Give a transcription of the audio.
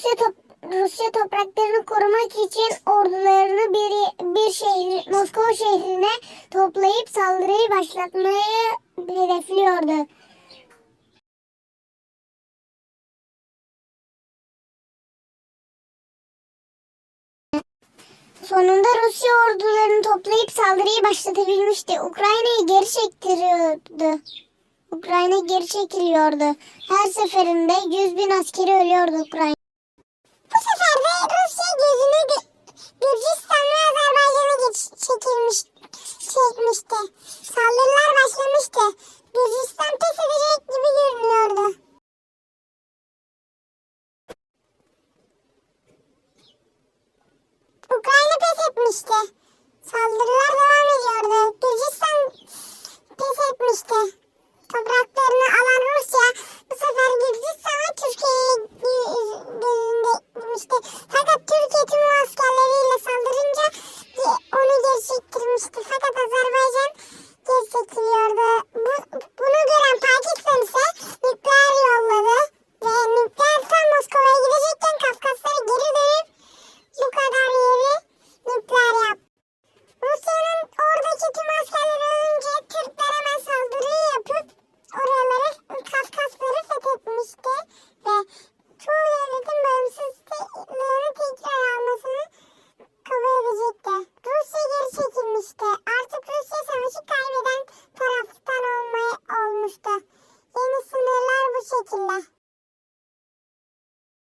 Rusya top Rusya topraklarını korumak için ordularını bir, bir şehri, Moskova şehrine toplayıp saldırıyı başlatmayı hedefliyordu. Sonunda Rusya ordularını toplayıp saldırıyı başlatabilmişti. Ukrayna'yı geri çektiriyordu. Ukrayna geri çekiliyordu. Her seferinde 100 bin askeri ölüyordu Ukrayna. Bu sefer de Rusya gözünü Gü- Gürcistan ve Azerbaycan'a çekilmiş, çekmişti. Saldırılar başlamıştı. Gürcistan pes edecek gibi görünüyordu. Ukrayna pes etmişti. Saldırılar devam